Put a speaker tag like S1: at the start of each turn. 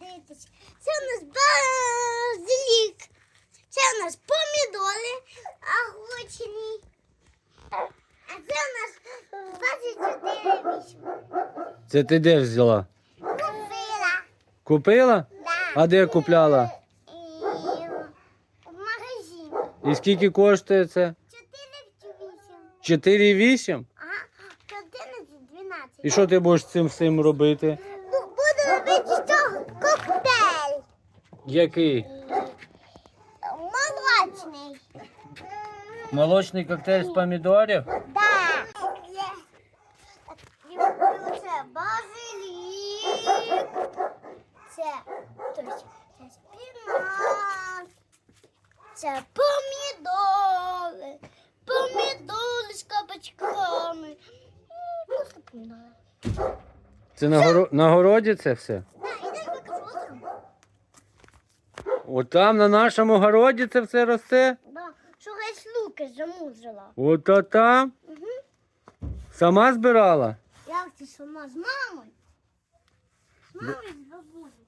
S1: дивитися. Це у нас базилік. Це у нас помідори огурчені. А це у нас 24 вісім.
S2: Це ти де взяла?
S1: Купила.
S2: Купила?
S1: Да.
S2: А де купляла?
S1: І в магазині.
S2: І скільки коштує це?
S1: 4 чи 8.
S2: 4,8?
S1: Ага, 11, 12.
S2: І що ти будеш з цим всім робити? Який?
S1: Молочний.
S2: Молочний коктейль з помідорів?
S1: Да. Це базилік. Це, тобто, це спінат. Це помідори. Помідори з кабачками. Просто помідори.
S2: Це на, горо... на городі це все? Отам на нашому городі це все росте?
S1: Да. Що десь луки замузила.
S2: Ото там? Сама збирала?
S1: Як ти сама з мамою? З мамою з бабусею.